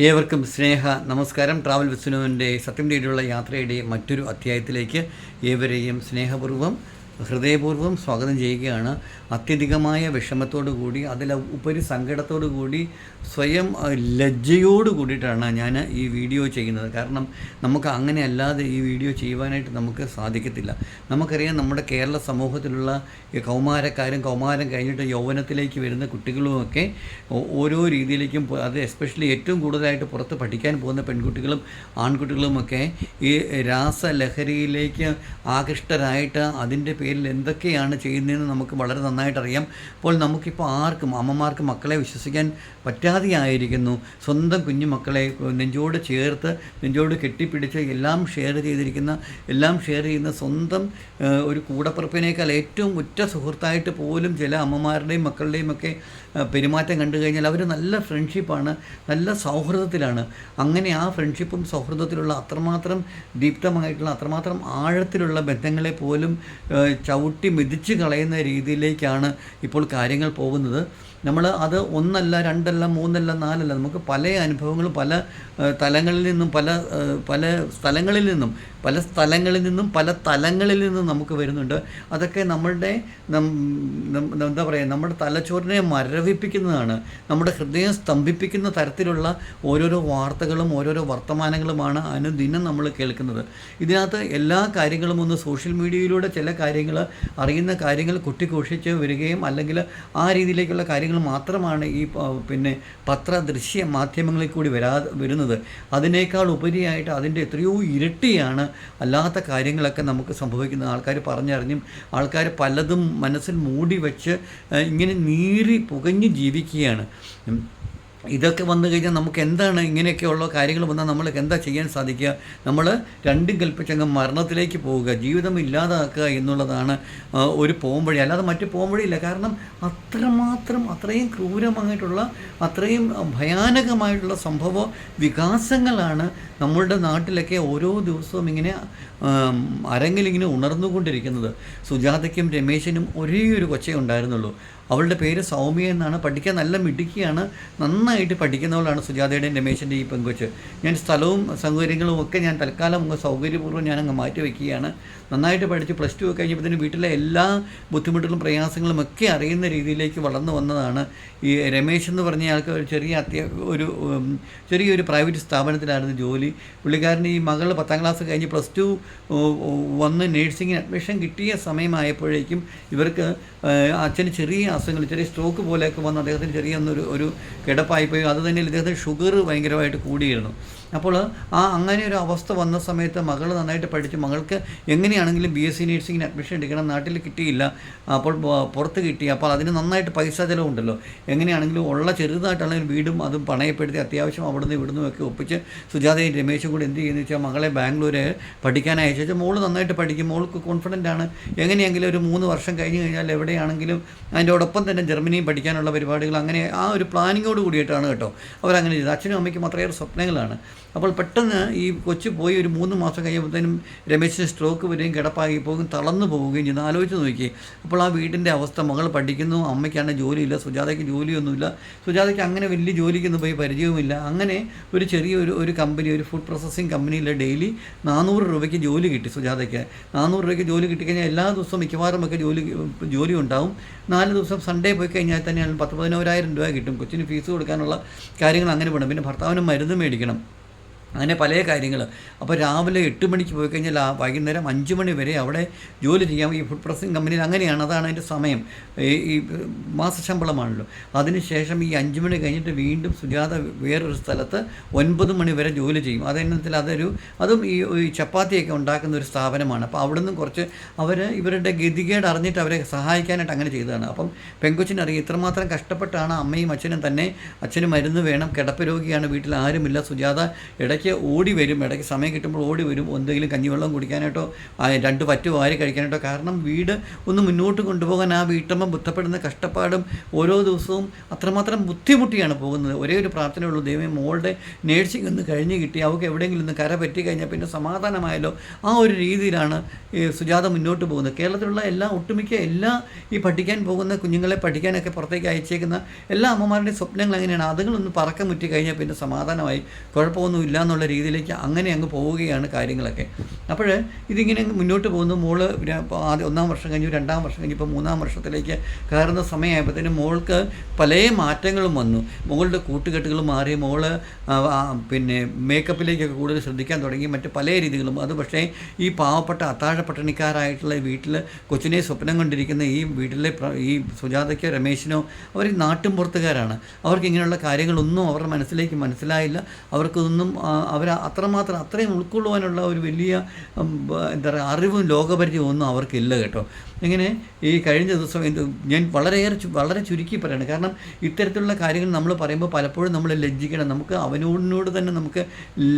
ഏവർക്കും സ്നേഹ നമസ്കാരം. ട്രാവൽ വിസ്നുവിന്റെ സത്യം തേടിയുള്ള യാത്രയുടെ മറ്റൊരു അധ്യായത്തിലേക്ക് ഏവരെയും സ്നേഹപൂർവം ഹൃദയപൂർവം സ്വാഗതം ചെയ്യുകയാണ്. അത്യധികമായ വിഷമത്തോടു കൂടി അതിൽ ഉപരി സങ്കടത്തോടു കൂടി സ്വയം ലജ്ജയോട് കൂടിയിട്ടാണ് ഞാൻ ഈ വീഡിയോ ചെയ്യുന്നത്. കാരണം നമുക്ക് അങ്ങനെ അല്ലാതെ ഈ വീഡിയോ ചെയ്യുവാനായിട്ട് നമുക്ക് സാധിക്കത്തില്ല. നമുക്കറിയാം നമ്മുടെ കേരള സമൂഹത്തിലുള്ള കൗമാരക്കാരും കൗമാരം കഴിഞ്ഞിട്ട് യൗവനത്തിലേക്ക് വരുന്ന കുട്ടികളുമൊക്കെ ഓരോ രീതിയിലേക്കും അത് എസ്പെഷ്യലി ഏറ്റവും കൂടുതലായിട്ട് പുറത്ത് പഠിക്കാൻ പോകുന്ന പെൺകുട്ടികളും ആൺകുട്ടികളുമൊക്കെ ഈ രാസലഹരിയിലേക്ക് ആകൃഷ്ടരായിട്ട് അതിന്റെ പേരിൽ എന്തൊക്കെയാണ് ചെയ്യുന്നതെന്ന് നമുക്ക് വളരെ നന്നായിട്ട് അറിയാം അപ്പോൾ നമുക്കിപ്പോൾ ആർക്കും അമ്മമാർക്ക് മക്കളെ വിശ്വസിക്കാൻ പറ്റാതെയായിരിക്കുന്നു. സ്വന്തം കുഞ്ഞു മക്കളെ നെഞ്ചോട് ചേർത്ത് നെഞ്ചോട് കെട്ടിപ്പിടിച്ച് എല്ലാം ഷെയർ ചെയ്തിരിക്കുന്ന എല്ലാം ഷെയർ ചെയ്യുന്ന സ്വന്തം ഒരു കൂടപ്പിറപ്പിനേക്കാൾ ഏറ്റവും ഉറ്റ സുഹൃത്തായിട്ട് പോലും ചില അമ്മമാരുടെയും മക്കളുടെയും ഒക്കെ പെരുമാറ്റം കണ്ടു കഴിഞ്ഞാൽ അവർ നല്ല ഫ്രണ്ട്ഷിപ്പാണ് നല്ല സൗഹൃദത്തിലാണ്. അങ്ങനെ ആ ഫ്രണ്ട്ഷിപ്പും സൗഹൃദത്തിലുള്ള അത്രമാത്രം ദീപ്തമായിട്ടുള്ള അത്രമാത്രം ആഴത്തിലുള്ള ബന്ധങ്ങളെ പോലും ചവിട്ടി മെതിച്ച് കളയുന്ന രീതിയിലേക്കാണ് ഇപ്പോൾ കാര്യങ്ങൾ പോകുന്നത്. നമ്മൾ അത് ഒന്നല്ല രണ്ടല്ല മൂന്നല്ല നാലല്ല നമുക്ക് പല അനുഭവങ്ങളും പല തലങ്ങളിൽ നിന്നും പല പല സ്ഥലങ്ങളിൽ നിന്നും പല സ്ഥലങ്ങളിൽ നിന്നും പല തലങ്ങളിൽ നിന്നും നമുക്ക് വരുന്നുണ്ട്. അതൊക്കെ നമ്മളുടെ എന്താ പറയുക നമ്മുടെ തലച്ചോറിനെ മരവിപ്പിക്കുന്നതാണ്. നമ്മുടെ ഹൃദയം സ്തംഭിപ്പിക്കുന്ന തരത്തിലുള്ള ഓരോരോ വാർത്തകളും ഓരോരോ വർത്തമാനങ്ങളുമാണ് അനുദിനം നമ്മൾ കേൾക്കുന്നത്. ഇതിനകത്ത് എല്ലാ കാര്യങ്ങളും ഒന്ന് സോഷ്യൽ മീഡിയയിലൂടെ ചില കാര്യങ്ങൾ അറിയുന്ന കാര്യങ്ങൾ കുട്ടിഘോഷിച്ച് വരികയും അല്ലെങ്കിൽ ആ രീതിയിലേക്കുള്ള കാര്യങ്ങൾ മാത്രമാണ് ഈ പിന്നെ പത്ര ദൃശ്യ മാധ്യമങ്ങളിൽ കൂടി വരാ വരുന്നത്. അതിനേക്കാൾ ഉപരിയായിട്ട് അതിന്റെ എത്രയോ ഇരട്ടിയാണ് അല്ലാത്ത കാര്യങ്ങളൊക്കെ നമുക്ക് സംഭവിക്കുന്നത് ആൾക്കാർ പറഞ്ഞറിഞ്ഞും ആൾക്കാർ പലതും മനസ്സിൽ മൂടി വെച്ച് ഇങ്ങനെ നീറി പുകഞ്ഞ് ജീവിക്കുകയാണ്. ഇതൊക്കെ വന്നു കഴിഞ്ഞാൽ നമുക്ക് എന്താണ് ഇങ്ങനെയൊക്കെയുള്ള കാര്യങ്ങൾ വന്നാൽ നമ്മൾക്ക് എന്താ ചെയ്യാൻ സാധിക്കുക? നമ്മൾ രണ്ടും കൽപ്പിച്ചങ്ങ് മരണത്തിലേക്ക് പോവുക ജീവിതം ഇല്ലാതാക്കുക എന്നുള്ളതാണ് ഒരു പോംവഴി. അല്ലാതെ മറ്റു പോംവഴിയില്ല. കാരണം അത്രമാത്രം അത്രയും ക്രൂരമായിട്ടുള്ള അത്രയും ഭയാനകമായിട്ടുള്ള സംഭവ വികാസങ്ങളാണ് നമ്മളുടെ നാട്ടിലൊക്കെ ഓരോ ദിവസവും ഇങ്ങനെ അരങ്ങിലിങ്ങനെ ഉണർന്നുകൊണ്ടിരിക്കുന്നത്. സുജാതയ്ക്കും രമേശിനും ഒരേ ഒരു കൊച്ചേ ഉണ്ടായിരുന്നുള്ളൂ. അവളുടെ പേര് സൗമ്യ എന്നാണ് പഠിക്കാൻ നല്ല മിടുക്കിയാണ് നന്നായിട്ട് പഠിക്കുന്നവളാണ് സുജാതയുടെയും രമേശിന്റെ ഈ പെങ്കൊച്ച് ഞാൻ സ്ഥലവും സൗകര്യങ്ങളും ഒക്കെ ഞാൻ തൽക്കാലം സൗകര്യപൂർവം ഞാൻ മാറ്റി വയ്ക്കുകയാണ് നന്നായിട്ട് പഠിച്ച് പ്ലസ് ടു ഒക്കെ കഴിഞ്ഞപ്പോൾ വീട്ടിലെ എല്ലാ ബുദ്ധിമുട്ടുകളും പ്രയാസങ്ങളും ഒക്കെ അറിയുന്ന രീതിയിലേക്ക് വളർന്നു വന്നതാണ്. ഈ രമേശ് എന്ന് പറഞ്ഞ ആൾക്ക് ഒരു ചെറിയ അത്യ ഒരു ചെറിയൊരു പ്രൈവറ്റ് സ്ഥാപനത്തിലായിരുന്നു ജോലി. പുള്ളിക്കാരൻ ഈ മകൾ പത്താം ക്ലാസ് കഴിഞ്ഞ് പ്ലസ് ടു വന്ന് നേഴ്സിങ്ങിന് അഡ്മിഷൻ കിട്ടിയ സമയമായപ്പോഴേക്കും ഇവർക്ക് അച്ഛന് ചെറിയ അസുഖങ്ങൾ ചെറിയ സ്ട്രോക്ക് പോലെയൊക്കെ വന്ന് അദ്ദേഹത്തിന് ചെറിയ ഒന്നൊരു ഒരു കിടപ്പായിപ്പോയി. അത് തന്നെ ഇദ്ദേഹത്തിന് ഷുഗർ ഭയങ്കരമായിട്ട് കൂടിയിരുന്നു. അപ്പോൾ ആ അങ്ങനെ ഒരു അവസ്ഥ വന്ന സമയത്ത് മകൾ നന്നായിട്ട് പഠിച്ചു. മകൾക്ക് എങ്ങനെയാണെങ്കിലും ബി എസ് സി നേഴ്സിങ്ങിന് അഡ്മിഷൻ എടുക്കണം. നാട്ടിൽ കിട്ടിയില്ല. അപ്പോൾ പുറത്ത് കിട്ടി. അപ്പോൾ അതിന് നന്നായിട്ട് പൈസ ചിലവുണ്ടല്ലോ. എങ്ങനെയാണെങ്കിലും ഉള്ള ചെറുതായിട്ടാണെങ്കിലും വീടും അതും പണയപ്പെടുത്തി അത്യാവശ്യം അവിടുന്ന് ഇവിടുന്ന് ഒക്കെ ഒപ്പിച്ച് സുജാതയും രമേശും കൂടി എന്ത് ചെയ്യുന്നു വെച്ചാൽ മകളെ ബാംഗ്ലൂർ പഠിക്കാനായി അയച്ചു മോൾ നന്നായിട്ട് പഠിക്കും. മോൾക്ക് കോൺഫിഡന്റ് ആണ്. എങ്ങനെയെങ്കിലും ഒരു മൂന്ന് വർഷം കഴിഞ്ഞ് കഴിഞ്ഞാൽ എവിടെയാണെങ്കിലും അതിന്റെയോടൊപ്പം തന്നെ ജർമ്മനിയും പഠിക്കാനുള്ള പരിപാടികൾ അങ്ങനെ ആ ഒരു പ്ലാനിങ്ങോട് കൂടിയിട്ടാണ് കേട്ടോ. അവരങ്ങനെ ചെയ്തത്. അച്ഛനും അമ്മയ്ക്കും അത്രയേറെ സ്വപ്നങ്ങളാണ്. അപ്പോൾ പെട്ടെന്ന് ഈ കൊച്ചു പോയി ഒരു മൂന്ന് മാസം കഴിയുമ്പോഴത്തേനും രമേശിന് സ്ട്രോക്ക് വരികയും കിടപ്പായി പോകും തളർന്നു പോവുകയും ചെയ്യുന്നു ആലോചിച്ച് നോക്കി അപ്പോൾ ആ വീടിന്റെ അവസ്ഥ മകൾ പഠിക്കുന്നു അമ്മയ്ക്കാണ് ജോലിയില്ല സുജാതയ്ക്ക് ജോലിയൊന്നുമില്ല. സുജാതയ്ക്ക് അങ്ങനെ വലിയ ജോലിക്കൊന്നും പോയി പരിചയവുമില്ല. അങ്ങനെ ഒരു ചെറിയൊരു ഒരു കമ്പനി ഒരു ഫുഡ് പ്രോസസ്സിങ് കമ്പനിയിലെ ഡെയിലി നാനൂറ് രൂപയ്ക്ക് ജോലി കിട്ടി സുജാതയ്ക്ക്. നാനൂറ് രൂപയ്ക്ക് ജോലി കിട്ടിക്കഴിഞ്ഞാൽ എല്ലാ ദിവസവും മിക്കവാറും ഒക്കെ ജോലി ജോലി ഉണ്ടാവും. നാല് ദിവസം സൺഡേ പോയി കഴിഞ്ഞാൽ തന്നെയാണ് പത്ത് പതിനോരായിരം രൂപ കിട്ടും. കൊച്ചിന് ഫീസ് കൊടുക്കാനുള്ള കാര്യങ്ങൾ അങ്ങനെ വേണം. പിന്നെ ഭർത്താവിന് മരുന്ന് മേടിക്കണം. അങ്ങനെ പല കാര്യങ്ങൾ അപ്പോൾ രാവിലെ എട്ട് മണിക്ക് പോയി കഴിഞ്ഞാൽ വൈകുന്നേരം അഞ്ച് മണി വരെ അവിടെ ജോലി ചെയ്യാം. ഈ ഫുഡ് പ്രോസസ്സിംഗ് കമ്പനിയിൽ അങ്ങനെയാണ്. അതാണ് അതിന്റെ സമയം. ഈ മാസശമ്പളമാണല്ലോ അതിനുശേഷം ഈ അഞ്ച് മണി കഴിഞ്ഞിട്ട് വീണ്ടും സുജാത വേറൊരു സ്ഥലത്ത് ഒൻപത് മണി വരെ ജോലി ചെയ്യും. അതെന്നത്തിൽ അതൊരു അതും ഈ ചപ്പാത്തിയൊക്കെ ഉണ്ടാക്കുന്ന ഒരു സ്ഥാപനമാണ്. അപ്പോൾ അവിടെ നിന്നും കുറച്ച് അവർ ഇവരുടെ ഗതികേട് അറിഞ്ഞിട്ട് അവരെ സഹായിക്കാനായിട്ട് അങ്ങനെ ചെയ്തതാണ്. അപ്പം പെങ്കൊച്ചിനറിയാം ഇത്രമാത്രം കഷ്ടപ്പെട്ടാണ് അമ്മയും അച്ഛനും തന്നെ അച്ഛന് മരുന്ന് വേണം. കിടപ്പ് രോഗിയാണ് വീട്ടിൽ ആരുമില്ല. സുജാത ഇടയ്ക്ക് ഇടയ്ക്ക് ഓടി വരും. ഇടയ്ക്ക് സമയം കിട്ടുമ്പോൾ ഓടി വരും. എന്തെങ്കിലും കഞ്ഞിവെള്ളം കുടിക്കാനായിട്ടോ രണ്ട് പറ്റു വാരി കഴിക്കാനായിട്ടോ. കാരണം വീട് ഒന്ന് മുന്നോട്ട് കൊണ്ടുപോകാൻ ആ വീട്ടമ്മ ബുദ്ധപ്പെടുന്ന കഷ്ടപ്പാടും ഓരോ ദിവസവും അത്രമാത്രം ബുദ്ധിമുട്ടിയാണ് പോകുന്നത്. ഒരേ ഒരു പ്രാർത്ഥനയുള്ളൂ. ദൈവം മോളുടെ നേഴ്സിംഗ് ഒന്ന് കഴിഞ്ഞ് കിട്ടി. അവൾക്ക് എവിടെയെങ്കിലും ഒന്ന് കര പറ്റി കഴിഞ്ഞാൽ പിന്നെ സമാധാനമായല്ലോ. ആ ഒരു രീതിയിലാണ് സുജാത മുന്നോട്ട് പോകുന്നത്. കേരളത്തിലുള്ള എല്ലാ ഒട്ടുമിക്ക എല്ലാ ഈ പഠിക്കാൻ പോകുന്ന കുഞ്ഞുങ്ങളെ പഠിക്കാനൊക്കെ പുറത്തേക്ക് അയച്ചേക്കുന്ന എല്ലാ അമ്മമാരുടെയും സ്വപ്നങ്ങൾ എങ്ങനെയാണ് അതുങ്ങളൊന്ന് പറക്കം മുറ്റി കഴിഞ്ഞാൽ പിന്നെ സമാധാനമായി. കുഴപ്പമൊന്നും ഇല്ല എന്നുള്ള രീതിയിലേക്ക് അങ്ങനെ അങ്ങ് പോവുകയാണ് കാര്യങ്ങളൊക്കെ. അപ്പോൾ ഇതിങ്ങനെ മുന്നോട്ട് പോകുന്നു. മോൾ ആദ്യ ഒന്നാം വർഷം കഴിഞ്ഞു രണ്ടാം വർഷം കഴിഞ്ഞു ഇപ്പോൾ മൂന്നാം വർഷത്തിലേക്ക് കയറുന്ന സമയമായപ്പോഴത്തേനും മോൾക്ക് പല മാറ്റങ്ങളും വന്നു. മോളുടെ കൂട്ടുകെട്ടുകൾ മാറി മോൾ പിന്നെ മേക്കപ്പിലേക്കൊക്കെ കൂടുതൽ ശ്രദ്ധിക്കാൻ തുടങ്ങി മറ്റ് പല രീതികളും. അത് പക്ഷേ ഈ പാവപ്പെട്ട അത്താഴ പട്ടണിക്കാരായിട്ടുള്ള വീട്ടിൽ കൊച്ചിനെ സ്വപ്നം കൊണ്ടിരിക്കുന്ന ഈ വീട്ടിലെ ഈ സുജാതയ്ക്കോ രമേശിനോ അവർ നാട്ടിൻ പുറത്തുകാരാണ് അവർക്ക് ഇങ്ങനെയുള്ള കാര്യങ്ങളൊന്നും അവരുടെ മനസ്സിലേക്ക് മനസ്സിലായില്ല. അവർക്കൊന്നും അവർ അത്രമാത്രം അത്രയും ഉൾക്കൊള്ളുവാനുള്ള ഒരു വലിയ എന്താ പറയുക അറിവും ലോകപരിചയവും ഒന്നും അവർക്കില്ല കേട്ടോ. ഇങ്ങനെ ഈ കഴിഞ്ഞ ദിവസം ഞാൻ വളരെയേറെ വളരെ ചുരുക്കി പറയണം. കാരണം ഇത്തരത്തിലുള്ള കാര്യങ്ങൾ നമ്മൾ പറയുമ്പോൾ പലപ്പോഴും നമ്മൾ ലജ്ജിക്കണം. നമുക്ക് അവനോടിനോട് തന്നെ നമുക്ക്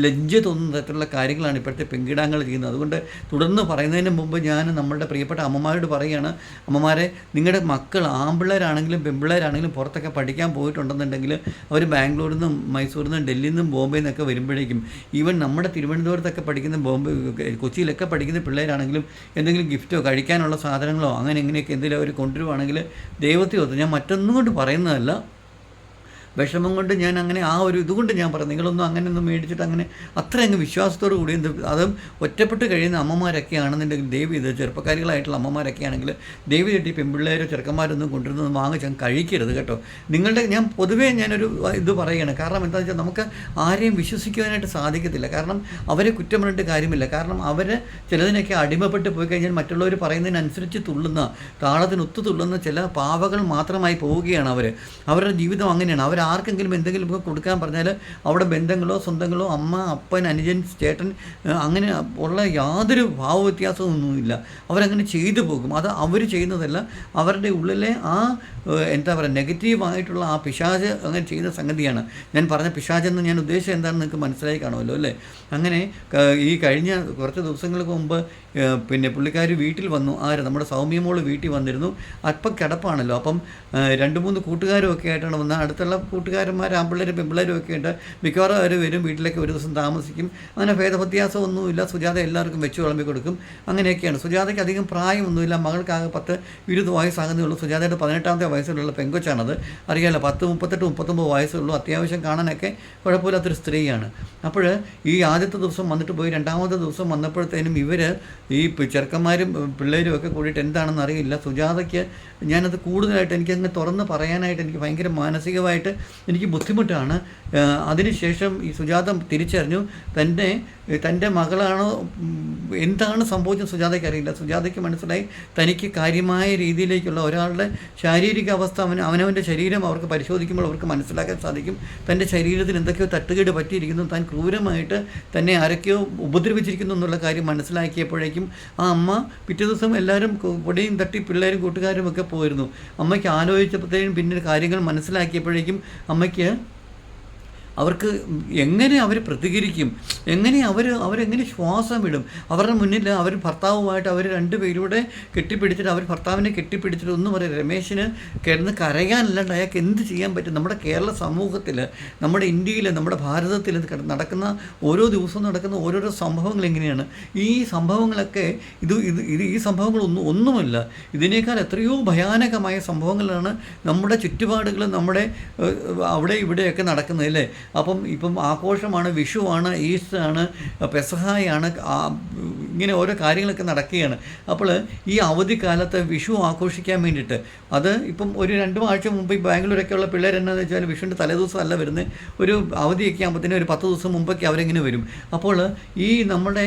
ലജ്ജ തോന്നുന്ന തരത്തിലുള്ള കാര്യങ്ങളാണ് ഇപ്പോഴത്തെ പെങ്കിടാങ്ങൾ ചെയ്യുന്നത്. അതുകൊണ്ട് തുടർന്ന് പറയുന്നതിന് മുമ്പ് ഞാൻ നമ്മളുടെ പ്രിയപ്പെട്ട അമ്മമാരോട് പറയുകയാണ് അമ്മമാരെ നിങ്ങളുടെ മക്കൾ ആമ്പിള്ളേരാണെങ്കിലും പെമ്പിള്ളേരാണെങ്കിലും പുറത്തൊക്കെ പഠിക്കാൻ പോയിട്ടുണ്ടെന്നുണ്ടെങ്കിൽ അവർ ബാംഗ്ലൂരിൽ നിന്നും മൈസൂരിൽ നിന്നും ഡൽഹിയിൽ നിന്നും ബോംബെയിൽ നിന്നൊക്കെ വരുമ്പോഴേക്കും ഈവൻ നമ്മുടെ തിരുവനന്തപുരത്തൊക്കെ പഠിക്കുന്ന ബോംബെ കൊച്ചിയിലൊക്കെ പഠിക്കുന്ന പിള്ളേരാണെങ്കിലും എന്തെങ്കിലും ഗിഫ്റ്റോ കഴിക്കാനുള്ള സാധനങ്ങളോ അങ്ങനെ എങ്ങനെയൊക്കെ എന്തെങ്കിലും അവർ കൊണ്ടുവരുവാണെങ്കിൽ ദൈവത്തെ ഓർത്ത് ഞാൻ മറ്റൊന്നും കൊണ്ട് പറയുന്നതല്ല. വിഷമം കൊണ്ട് ഞാൻ അങ്ങനെ ആ ഒരു ഇതുകൊണ്ട് ഞാൻ പറഞ്ഞു നിങ്ങളൊന്നും അങ്ങനെ ഒന്നും മേടിച്ചിട്ട് അങ്ങനെ അത്ര അങ്ങ് വിശ്വാസത്തോടു കൂടി എന്ത് അതും ഒറ്റപ്പെട്ട് കഴിയുന്ന അമ്മമാരൊക്കെ ആണെന്നുണ്ടെങ്കിൽ ദേവി ഇത് ചെറുപ്പക്കാരികളായിട്ടുള്ള അമ്മമാരൊക്കെ ആണെങ്കിൽ ദേവി കിട്ടി പെൺപിള്ളേരോ ചെറുക്കന്മാരൊന്നും വാങ്ങിച്ച് ഞാൻ കഴിക്കരുത് കേട്ടോ. നിങ്ങളുടെ ഞാൻ പൊതുവേ ഞാനൊരു ഇത് പറയുകയാണ് കാരണം എന്താണെന്ന് വെച്ചാൽ നമുക്ക് ആരെയും വിശ്വസിക്കുവാനായിട്ട് സാധിക്കത്തില്ല. കാരണം അവരെ കുറ്റം പറഞ്ഞിട്ട് കാര്യമില്ല. കാരണം അവർ ചിലതിനൊക്കെ അടിമപ്പെട്ട് പോയി കഴിഞ്ഞാൽ മറ്റുള്ളവർ പറയുന്നതിനനുസരിച്ച് തുള്ളുന്ന താളത്തിനൊത്തു തുള്ളുന്ന ചില പാവകൾ മാത്രമായി പോവുകയാണ് അവർ അവരുടെ ജീവിതം അങ്ങനെയാണ്. അവർ ആർക്കെങ്കിലും എന്തെങ്കിലും ഒക്കെ കൊടുക്കാൻ പറഞ്ഞാൽ അവിടെ ബന്ധങ്ങളോ സ്വന്തങ്ങളോ അമ്മ അപ്പൻ അനുജൻ ചേട്ടൻ അങ്ങനെ ഉള്ള യാതൊരു ഭാവ വ്യത്യാസമൊന്നുമില്ല അവരങ്ങനെ ചെയ്തു പോകും. അത് അവർ ചെയ്യുന്നതല്ല. അവരുടെ ഉള്ളിലെ ആ എന്താ പറയുക നെഗറ്റീവായിട്ടുള്ള ആ പിശാജ് അങ്ങനെ ചെയ്യുന്ന സംഗതിയാണ്. ഞാൻ പറഞ്ഞ പിശാജെന്ന് ഞാൻ ഉദ്ദേശിച്ചത് എന്താണെന്ന് നിങ്ങൾക്ക് മനസ്സിലായി കാണുമല്ലോ അല്ലേ? അങ്ങനെ ഈ കഴിഞ്ഞ കുറച്ച് ദിവസങ്ങൾക്ക് മുമ്പ് പിന്നെ പുള്ളിക്കാർ വീട്ടിൽ വന്നു. ആര്? നമ്മുടെ സൗമ്യ മോൾ വീട്ടിൽ വന്നിരുന്നു. അപ്പം കിടപ്പാണല്ലോ. അപ്പം രണ്ട് മൂന്ന് കൂട്ടുകാരും ഒക്കെ ആയിട്ടാണ് വന്നത്. അടുത്തുള്ള കൂട്ടുകാരന്മാർ ആമ്പിള്ളേരും പെമ്പിള്ളേരും ഒക്കെ ഉണ്ട്. മിക്കവാറും അവർ വരും വീട്ടിലേക്ക് ഒരു ദിവസം താമസിക്കും. അങ്ങനെ ഭേദവ്യത്യാസമൊന്നുമില്ല സുജാത എല്ലാവർക്കും വെച്ച് വിളമ്പി കൊടുക്കും. അങ്ങനെയൊക്കെയാണ്. സുജാതയ്ക്ക് അധികം പ്രായമൊന്നുമില്ല. മകൾക്കാകെ പത്ത് ഇരുപത് വയസ്സാകുന്നേ ഉള്ളൂ. സുജാതയുടെ പതിനെട്ടാമത്തെ വയസ്സിലുള്ള പെങ്കൊച്ചാണത്. അറിയാമല്ലോ പത്ത് മുപ്പത്തെട്ട് മുപ്പത്തൊമ്പത് വയസ്സുള്ളൂ അത്യാവശ്യം കാണാനൊക്കെ കുഴപ്പമില്ലാത്തൊരു സ്ത്രീയാണ്. അപ്പോൾ ഈ ആദ്യത്തെ ദിവസം വന്നിട്ട് പോയി. രണ്ടാമത്തെ ദിവസം വന്നപ്പോഴത്തേനും ഇവർ ഈ ചെറുക്കന്മാരും പിള്ളേരും ഒക്കെ കൂടിയിട്ട് എന്താണെന്ന് അറിയില്ല. സുജാതയ്ക്ക് ഞാനത് കൂടുതലായിട്ട് എനിക്കങ്ങ് തുറന്ന് പറയാനായിട്ട് എനിക്ക് ഭയങ്കര മാനസികമായിട്ട് എനിക്ക് ബുദ്ധിമുട്ടാണ്. അതിനുശേഷം ഈ സുജാത തിരിച്ചറിഞ്ഞു. തന്റെ തന്റെ മകളാണ് എന്താണ് സംഭവിച്ചത് സുജാതയ്ക്ക് അറിയില്ല. സുജാതയ്ക്ക് മനസ്സിലായി തനിക്ക് കാര്യമായ രീതിയിലേക്കുള്ള ഒരാളുടെ ശാരീരിക അവസ്ഥ അവൻ അവനവന്റെ ശരീരം അവർക്ക് പരിശോധിക്കുമ്പോൾ അവർക്ക് മനസ്സിലാക്കാൻ സാധിക്കും. തന്റെ ശരീരത്തിന് എന്തൊക്കെയോ തട്ടുകേട് പറ്റിയിരിക്കുന്നു. താൻ ക്രൂരമായിട്ട് തന്നെ ആരൊക്കെയോ ഉപദ്രവിച്ചിരിക്കുന്നു എന്നുള്ള കാര്യം മനസ്സിലാക്കിയപ്പോഴേക്കും ആ അമ്മ പിറ്റേ ദിവസം എല്ലാവരും പൊടിയും തട്ടി പിള്ളേരും കൂട്ടുകാരും ഒക്കെ പോയിരുന്നു. അമ്മയ്ക്ക് ആലോചിച്ചപ്പോഴത്തേക്കും പിന്നെ കാര്യങ്ങൾ മനസ്സിലാക്കിയപ്പോഴേക്കും അമ്മയ്ക്ക് അവർക്ക് എങ്ങനെ അവർ പ്രതികരിക്കും? എങ്ങനെ അവർ അവരെങ്ങനെ ശ്വാസം ഇടും അവരുടെ മുന്നിൽ അവർ ഭർത്താവുമായിട്ട് അവർ രണ്ടുപേരൂടെ കെട്ടിപ്പിടിച്ചിട്ട് അവർ ഭർത്താവിനെ കെട്ടിപ്പിടിച്ചിട്ട് ഒന്നും പറയും രമേശിന് കിടന്ന് കരയാനല്ലാണ്ട് അയാൾക്ക് എന്ത് ചെയ്യാൻ പറ്റും? നമ്മുടെ കേരള സമൂഹത്തിൽ നമ്മുടെ ഇന്ത്യയിൽ നമ്മുടെ ഭാരതത്തിൽ നടക്കുന്ന ഓരോ ദിവസവും നടക്കുന്ന ഓരോരോ സംഭവങ്ങൾ എങ്ങനെയാണ്? ഈ സംഭവങ്ങളൊക്കെ ഇത് ഇത് ഇത് ഈ സംഭവങ്ങളൊന്നും ഒന്നുമല്ല. ഇതിനേക്കാൾ എത്രയോ ഭയാനകമായ സംഭവങ്ങളാണ് നമ്മുടെ ചുറ്റുപാടുകൾ നമ്മുടെ അവിടെ ഇവിടെയൊക്കെ നടക്കുന്നത് അല്ലേ? അപ്പം ഇപ്പം ആഘോഷമാണ് വിഷുവാണ് ഈസ്റ്ററാണ് പെസഹായാണ് ഇങ്ങനെ ഓരോ കാര്യങ്ങളൊക്കെ നടക്കുകയാണ്. അപ്പോൾ ഈ അവധിക്കാലത്ത് വിഷു ആഘോഷിക്കാൻ വേണ്ടിയിട്ട് അത് ഇപ്പം ഒരു രണ്ട് ആഴ്ച മുമ്പ് ഈ ബാംഗ്ലൂരൊക്കെ ഉള്ള പിള്ളേർ എന്നാന്ന് വെച്ചാൽ വിഷുവിന്റെ തലേദിവസം അല്ല വരുന്നത്. ഒരു അവധിയൊക്കെ ആകുമ്പോഴത്തേനും ഒരു പത്ത് ദിവസം മുമ്പൊക്കെ അവരെങ്ങനെ വരും. അപ്പോൾ ഈ നമ്മുടെ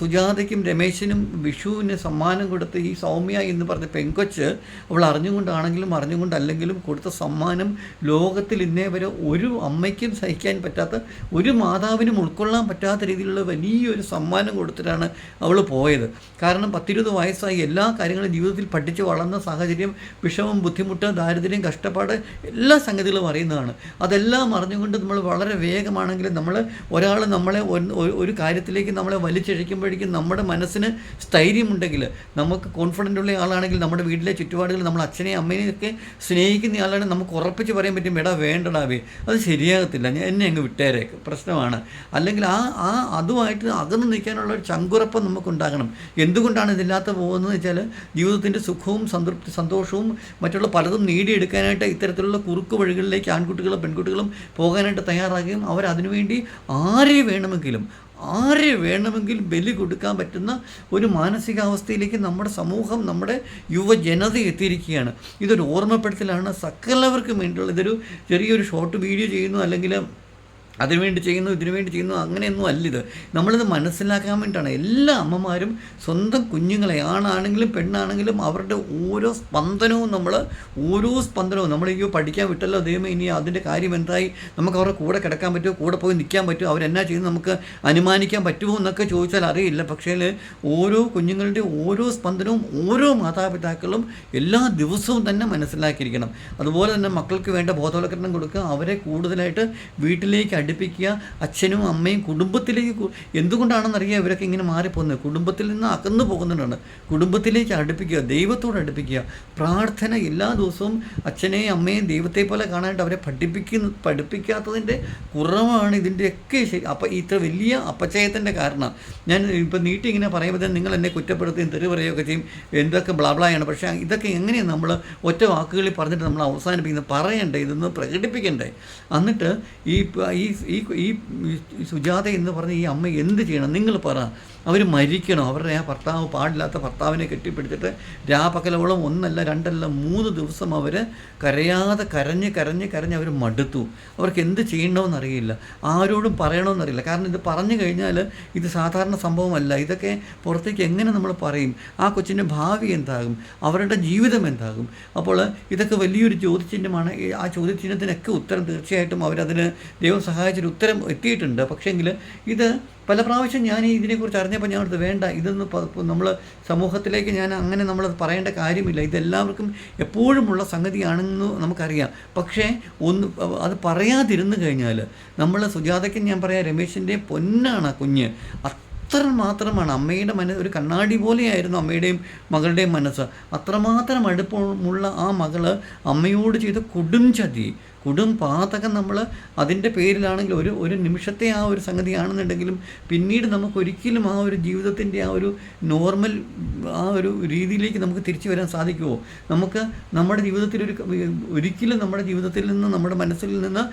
സുജാതയ്ക്കും രമേശിനും വിഷുവിന് സമ്മാനം കൊടുത്ത് ഈ സൗമ്യ എന്ന് പറഞ്ഞ പെങ്കൊച്ച് അവൾ അറിഞ്ഞുകൊണ്ടാണെങ്കിലും അറിഞ്ഞുകൊണ്ടല്ലെങ്കിലും കൊടുത്ത സമ്മാനം ലോകത്തിൽ ഇന്നേ വരെ ഒരു അമ്മയ്ക്കും സഹിക്കാൻ പറ്റാത്ത ഒരു മാതാവിനും ഉൾക്കൊള്ളാൻ പറ്റാത്ത രീതിയിലുള്ള വലിയൊരു സമ്മാനം കൊടുത്തിട്ടാണ് അവൾ പോയത്. കാരണം പത്തിരുപത് വയസ്സായി എല്ലാ കാര്യങ്ങളും ജീവിതത്തിൽ പഠിച്ച് വളർന്ന സാഹചര്യം വിഷമം ബുദ്ധിമുട്ട് ദാരിദ്ര്യം കഷ്ടപ്പാട് എല്ലാ സംഗതികളും അറിയുന്നതാണ്. അതെല്ലാം അറിഞ്ഞുകൊണ്ട് നമ്മൾ വളരെ വേഗമാണെങ്കിലും നമ്മൾ ഒരാൾ നമ്മളെ ഒരു- കാര്യത്തിലേക്ക് നമ്മളെ വലിച്ചിഴയ്ക്കുമ്പോഴേക്കും നമ്മുടെ മനസ്സിന് സ്ഥൈര്യമുണ്ടെങ്കിൽ നമുക്ക് കോൺഫിഡന്റ് ഉള്ള ആളാണെങ്കിൽ നമ്മുടെ വീട്ടിലെ ചുറ്റുപാടുകൾ നമ്മൾ അച്ഛനെയും അമ്മയെയും ഒക്കെ സ്നേഹിക്കുന്ന ആളാണെങ്കിൽ നമുക്ക് ഉറപ്പിച്ച് പറയാൻ പറ്റും എടാ വേണ്ടടാവേ അത് ശരിയാകത്തില്ല. ഞാൻ എന്നെ അങ്ങ് വിട്ടേരേക്ക്. പ്രശ്നമാണ്. അല്ലെങ്കിൽ ആ ആ അതുമായിട്ട് അകന്ന് നിൽക്കാനുള്ള ഒരു ചങ്കുറപ്പം നമുക്കുണ്ടാകണം. എന്തുകൊണ്ടാണ് ഇതില്ലാത്ത പോകുന്നത് വെച്ചാൽ ജീവിതത്തിന്റെ സുഖവും സംതൃപ്തി സന്തോഷവും മറ്റുള്ള പലതും നേടിയെടുക്കാനായിട്ട് ഇത്തരത്തിലുള്ള കുറുക്ക് വഴികളിലേക്ക് ആൺകുട്ടികളും പെൺകുട്ടികളും പോകാനായിട്ട് തയ്യാറാകുകയും അവർ അതിനുവേണ്ടി ആരെ വേണമെങ്കിലും ആരെ വേണമെങ്കിൽ ബലി കൊടുക്കാൻ പറ്റുന്ന ഒരു മാനസികാവസ്ഥയിലേക്ക് നമ്മുടെ സമൂഹം നമ്മുടെ യുവജനത എത്തിയിരിക്കുകയാണ്. ഇതൊരു ഓർമ്മപ്പെടുത്തലാണ്. സകലവർക്കും വേണ്ടിയുള്ള ഇതൊരു ചെറിയൊരു ഷോർട്ട് വീഡിയോ ചെയ്യുന്നു. അല്ലെങ്കിൽ അതിനുവേണ്ടി ചെയ്യുന്നു ഇതിനുവേണ്ടി ചെയ്യുന്നു അങ്ങനെയൊന്നും അല്ല ഇത്. നമ്മളിത് മനസ്സിലാക്കാൻ വേണ്ടിയിട്ടാണ്. എല്ലാ അമ്മമാരും സ്വന്തം കുഞ്ഞുങ്ങളെ ആണാണെങ്കിലും പെണ്ണാണെങ്കിലും അവരുടെ ഓരോ സ്പന്ദനവും നമ്മൾ ഓരോ സ്പന്ദനവും നമ്മൾ പഠിക്കാൻ വിട്ടല്ലോ ദൈവം ഇനി അതിന്റെ കാര്യം എന്തായി? നമുക്ക് അവരുടെ കൂടെ കിടക്കാൻ പറ്റുമോ? കൂടെ പോയി നിൽക്കാൻ പറ്റുമോ? അവരെന്നാ ചെയ്യുന്നത്? നമുക്ക് അനുമാനിക്കാൻ പറ്റുമോ എന്നൊക്കെ ചോദിച്ചാൽ അറിയില്ല. പക്ഷേ ഓരോ കുഞ്ഞുങ്ങളുടെ ഓരോ സ്പന്ദനവും ഓരോ മാതാപിതാക്കളും എല്ലാ ദിവസവും തന്നെ മനസ്സിലാക്കിയിരിക്കണം. അതുപോലെ തന്നെ മക്കൾക്ക് വേണ്ട ബോധവൽക്കരണം കൊടുക്കുക. അവരെ കൂടുതലായിട്ട് വീട്ടിലേക്ക് അടുപ്പിക്കുക അച്ഛനും അമ്മയും കുടുംബത്തിലേക്ക് എന്തുകൊണ്ടാണെന്നറിയാം ഇവരൊക്കെ ഇങ്ങനെ മാറിപ്പോകുന്നത്. കുടുംബത്തിൽ നിന്ന് അകന്നു പോകുന്നതാണ് കുടുംബത്തിലേക്ക് അടുപ്പിക്കുക ദൈവത്തോട് അടുപ്പിക്കുക. പ്രാർത്ഥന എല്ലാ ദിവസവും അച്ഛനെയും അമ്മയും ദൈവത്തെ പോലെ കാണാനായിട്ട് അവരെ പഠിപ്പിക്കുന്ന പഠിപ്പിക്കാത്തതിന്റെ കുറവാണ് ഇതിന്റെയൊക്കെ ശരി. അപ്പം ഇത്ര വലിയ അപചയത്തിന്റെ കാരണം. ഞാൻ ഇപ്പം നീട്ടി ഇങ്ങനെ പറയുമ്പോൾ നിങ്ങൾ എന്നെ കുറ്റപ്പെടുത്തുകയും തെറി പറയുകയൊക്കെ ചെയ്യും. എന്തൊക്കെ ബ്ലാബ്ലായാണ് പക്ഷേ ഇതൊക്കെ എങ്ങനെയാണ് നമ്മൾ ഒറ്റ വാക്കുകളിൽ പറഞ്ഞിട്ട് നമ്മൾ അവസാനിപ്പിക്കുന്നത്? പറയണ്ടേ? ഇതൊന്ന് പ്രകടിപ്പിക്കണ്ടേ? എന്നിട്ട് ഈ ഈ ഈ ഈ സുജാത എന്ന് പറഞ്ഞ ഈ അമ്മ എന്ത് ചെയ്യണം? നിങ്ങൾ പറ. അവർ മരിക്കണം. അവരുടെ ആ ഭർത്താവ് പാടില്ലാത്ത ഭർത്താവിനെ കെട്ടിപ്പിടിച്ചിട്ട് രാപകലോളം ഒന്നല്ല രണ്ടല്ല മൂന്ന് ദിവസം അവർ കരയാതെ കരഞ്ഞ് കരഞ്ഞ് കരഞ്ഞ് അവർ മടുത്തു. അവർക്ക് എന്ത് ചെയ്യണമെന്നറിയില്ല. ആരോടും പറയണമെന്നറിയില്ല. കാരണം ഇത് പറഞ്ഞു കഴിഞ്ഞാൽ ഇത് സാധാരണ സംഭവമല്ല. ഇതൊക്കെ പുറത്തേക്ക് എങ്ങനെ നമ്മൾ പറയും? ആ കൊച്ചിന്റെ ഭാവി എന്താകും? അവരുടെ ജീവിതം എന്താകും? അപ്പോൾ ഇതൊക്കെ വലിയൊരു ചോദ്യചിഹ്നമാണ്. ആ ചോദ്യചിഹ്നത്തിനൊക്കെ ഉത്തരം തീർച്ചയായിട്ടും അവരതിന് ദൈവം സഹായിച്ചൊരു ഉത്തരം എത്തിയിട്ടുണ്ട്. പക്ഷേങ്കിൽ ഇത് പല പ്രാവശ്യം ഞാൻ ഇതിനെക്കുറിച്ച് അറിഞ്ഞപ്പോൾ ഞാൻ ഓർത്തു വേണ്ട ഇതൊന്ന് നമ്മൾ സമൂഹത്തിലേക്ക് ഞാൻ അങ്ങനെ നമ്മൾ പറയേണ്ട കാര്യമില്ല. ഇതെല്ലാവർക്കും എപ്പോഴുമുള്ള സംഗതിയാണെന്ന് നമുക്കറിയാം. പക്ഷേ ഒന്ന് അത് പറയാതിരുന്നു കഴിഞ്ഞാൽ നമ്മൾ സുജാതയ്ക്ക് ഞാൻ പറയാം രമേശിന്റെ പൊന്നാണ് ആ കുഞ്ഞ്. അത്ര മാത്രമാണ് അമ്മയുടെ മനസ്സ് ഒരു കണ്ണാടി പോലെയായിരുന്നു അമ്മയുടെയും മകളുടെയും മനസ്സ്. അത്രമാത്രം അടുപ്പമുള്ള ആ മകൾ അമ്മയോട് ചെയ്ത കൊടും ചതി. കൊടും പാതകം നമ്മൾ അതിന്റെ പേരിലാണെങ്കിൽ ഒരു ഒരു നിമിഷത്തെ ആ ഒരു സംഗതിയാണെന്നുണ്ടെങ്കിലും പിന്നീട് നമുക്ക് ഒരിക്കലും ആ ഒരു ജീവിതത്തിന്റെ ആ ഒരു നോർമൽ ആ ഒരു രീതിയിലേക്ക് നമുക്ക് തിരിച്ചു വരാൻ സാധിക്കുമോ? നമുക്ക് നമ്മുടെ ജീവിതത്തിൽ ഒരു ഒരിക്കലും നമ്മുടെ ജീവിതത്തിൽ നിന്ന് നമ്മുടെ മനസ്സിൽ നിന്ന്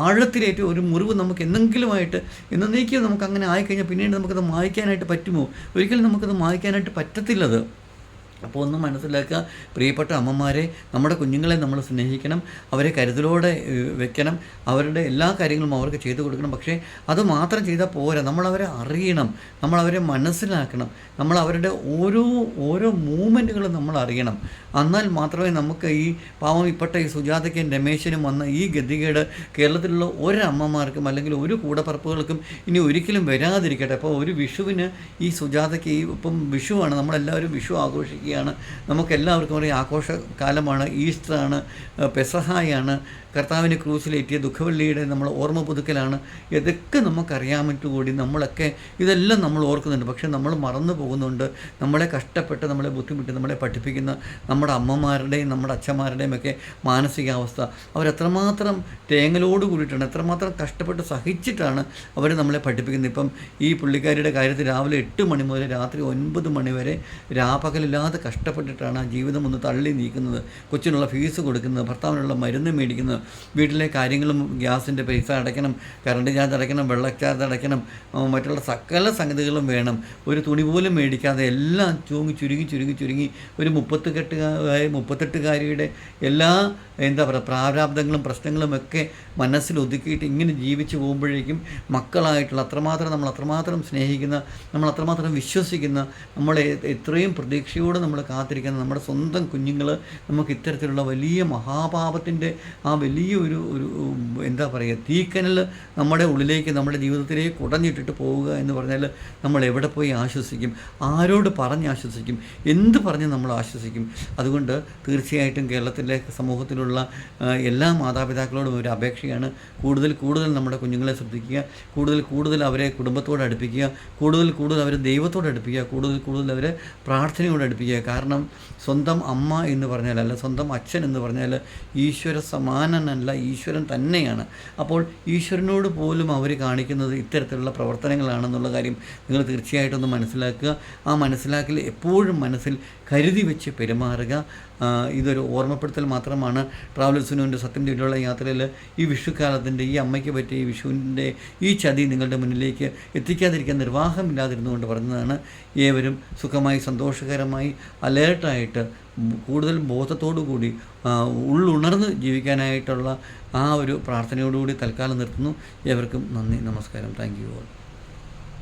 ആഴത്തിലേറ്റ ഒരു മുറിവ് നമുക്ക് എന്തെങ്കിലുമായിട്ട് എന്നേക്കും നമുക്ക് അങ്ങനെ ആയിക്കഴിഞ്ഞാൽ പിന്നീട് നമുക്കത് മായ്ക്കാനായിട്ട് പറ്റുമോ? ഒരിക്കലും നമുക്കത് മായ്ക്കാനായിട്ട് പറ്റത്തില്ലത്. അപ്പോൾ ഒന്ന് മനസ്സിലാക്കുക പ്രിയപ്പെട്ട അമ്മമാരെ നമ്മുടെ കുഞ്ഞുങ്ങളെ നമ്മൾ സ്നേഹിക്കണം അവരെ കരുതലോടെ വെക്കണം അവരുടെ എല്ലാ കാര്യങ്ങളും അവർക്ക് ചെയ്തു കൊടുക്കണം. പക്ഷേ അത് മാത്രം ചെയ്താൽ പോരാ. നമ്മളവരെ അറിയണം നമ്മളവരെ മനസ്സിലാക്കണം നമ്മൾ അവരുടെ ഓരോ ഓരോ മൂമെന്റുകളും നമ്മൾ അറിയണം. എന്നാൽ മാത്രമേ നമുക്ക് ഈ പാവം ഇപ്പോഴത്തെ ഈ സുജാതയ്ക്കും രമേശിനും വന്ന ഈ ഗതികേട് കേരളത്തിലുള്ള ഒരമ്മമാർക്കും അല്ലെങ്കിൽ ഒരു കൂടപ്പറപ്പുകൾക്കും ഇനി ഒരിക്കലും വരാതിരിക്കട്ടെ. അപ്പോൾ ഒരു വിഷുവിന് ഈ സുജാതയ്ക്ക് ഈ ഇപ്പം വിഷുവാണ്. നമ്മളെല്ലാവരും വിഷു ആഘോഷിക്കുകയാണ്. നമുക്കെല്ലാവർക്കും അറിയാം ആഘോഷ കാലമാണ് ഈസ്റ്ററാണ് പെസഹായാണ് കർത്താവിനെ ക്രൂസിലേറ്റിയ ദുഃഖവെള്ളിയുടെ നമ്മൾ ഓർമ്മ പുതുക്കലാണ്. ഇതൊക്കെ നമുക്കറിയാൻ കൂടി നമ്മളൊക്കെ ഇതെല്ലാം നമ്മൾ ഓർക്കുന്നുണ്ട്. പക്ഷേ നമ്മൾ മറന്നു പോകുന്നുണ്ട്. നമ്മളെ കഷ്ടപ്പെട്ട് നമ്മളെ ബുദ്ധിമുട്ടി നമ്മളെ പഠിപ്പിക്കുന്ന നമ്മുടെ അമ്മമാരുടെയും നമ്മുടെ അച്ഛന്മാരുടെയും ഒക്കെ മാനസികാവസ്ഥ. അവരെത്രമാത്രം തേങ്ങലോട് കൂടിയിട്ടാണ് എത്രമാത്രം കഷ്ടപ്പെട്ട് സഹിച്ചിട്ടാണ് അവർ നമ്മളെ പഠിപ്പിക്കുന്നത്. ഇപ്പം ഈ പുള്ളിക്കാരിയുടെ കാര്യത്തിൽ രാവിലെ എട്ട് മണി മുതൽ രാത്രി ഒൻപത് മണി വരെ രാപകലില്ലാതെ കഷ്ടപ്പെട്ടിട്ടാണ് ആ ജീവിതം ഒന്ന് തള്ളി നീക്കുന്നത്. കൊച്ചിനുള്ള ഫീസ് കൊടുക്കുന്നത് ഭർത്താവിനുള്ള മരുന്ന് മേടിക്കുന്നത് വീട്ടിലെ കാര്യങ്ങളും ഗ്യാസിന്റെ പൈസ അടയ്ക്കണം കറണ്ട് ചാർജ് അടയ്ക്കണം വെള്ള ചാർജ് അടയ്ക്കണം മറ്റുള്ള സകല സംഗതികളും വേണം. ഒരു തുണി പോലും മേടിക്കാതെ എല്ലാം ചൂങ്ങി ചുരുങ്ങി ചുരുങ്ങി ചുരുങ്ങി ഒരു മുപ്പത്തെട്ടുകാരി മുപ്പത്തെട്ടുകാരിയുടെ എല്ലാ എന്താ പറയുക പ്രാരാബ്ദങ്ങളും പ്രശ്നങ്ങളും ഒക്കെ മനസ്സിൽ ഒതുക്കിയിട്ട് ഇങ്ങനെ ജീവിച്ചു പോകുമ്പോഴേക്കും മക്കളായിട്ടുള്ള അത്രമാത്രം നമ്മൾ അത്രമാത്രം സ്നേഹിക്കുന്ന നമ്മൾ അത്രമാത്രം വിശ്വസിക്കുന്ന നമ്മളെ എത്രയും പ്രതീക്ഷയോടെ നമ്മൾ കാത്തിരിക്കുന്ന നമ്മുടെ സ്വന്തം കുഞ്ഞുങ്ങൾ നമുക്ക് ഇത്തരത്തിലുള്ള വലിയ മഹാപാപത്തിന്റെ ആ വലിയൊരു ഒരു എന്താ പറയുക തീക്കനൽ നമ്മുടെ ഉള്ളിലേക്ക് നമ്മുടെ ജീവിതത്തിലേക്ക് കുടഞ്ഞിട്ടിട്ട് പോവുക എന്ന് പറഞ്ഞാൽ നമ്മൾ എവിടെ പോയി ആശ്വസിക്കും? ആരോട് പറഞ്ഞ് ആശ്വസിക്കും? എന്ത് പറഞ്ഞ് നമ്മൾ ആശ്വസിക്കും? അതുകൊണ്ട് തീർച്ചയായിട്ടും കേരളത്തിലെ സമൂഹത്തിലുള്ള എല്ലാ മാതാപിതാക്കളോടും ഒരു അപേക്ഷയാണ്. കൂടുതൽ കൂടുതൽ നമ്മുടെ കുഞ്ഞുങ്ങളെ ശ്രദ്ധിക്കുക. കൂടുതൽ കൂടുതൽ അവരെ കുടുംബത്തോട് അടുപ്പിക്കുക. കൂടുതൽ കൂടുതൽ അവരെ ദൈവത്തോട് അടുപ്പിക്കുക. കൂടുതൽ കൂടുതൽ അവരെ പ്രാർത്ഥനയോട് അടുപ്പിക്കുക. കാരണം സ്വന്തം അമ്മ എന്ന് പറഞ്ഞാൽ അല്ല സ്വന്തം അച്ഛൻ എന്ന് പറഞ്ഞാൽ ഈശ്വര സമാനനല്ല ഈശ്വരൻ തന്നെയാണ്. അപ്പോൾ ഈശ്വരനോട് പോലും അവർ കാണിക്കുന്നത് ഇത്തരത്തിലുള്ള പ്രവർത്തനങ്ങളാണെന്നുള്ള കാര്യം നിങ്ങൾ തീർച്ചയായിട്ടും ഒന്ന് മനസ്സിലാക്കുക. ആ മനസ്സിലാക്കൽ എപ്പോഴും മനസ്സിൽ കരുതി വെച്ച് പെരുമാറുക. ഇതൊരു ഓർമ്മപ്പെടുത്തൽ മാത്രമാണ്. ട്രാവൽ സത്യം ചൊല്ലിയുള്ള യാത്രയിൽ ഈ വിഷുക്കാലത്തിന്റെ ഈ അമ്മയ്ക്ക് പറ്റിയ ഈ വിഷുവിന്റെ ഈ ചതി നിങ്ങളുടെ മുന്നിലേക്ക് എത്തിക്കാതിരിക്കാൻ നിർവാഹമില്ലാതിരുന്നുകൊണ്ട് പറഞ്ഞതാണ്. ഏവരും സുഖമായി സന്തോഷകരമായി അലേർട്ടായിട്ട് കൂടുതൽ ബോധത്തോടു കൂടി ഉള്ളുണർന്ന് ജീവിക്കാനായിട്ടുള്ള ആ ഒരു പ്രാർത്ഥനയോടുകൂടി തൽക്കാലം നിർത്തുന്നു. ഏവർക്കും നന്ദി നമസ്കാരം. Thank you all.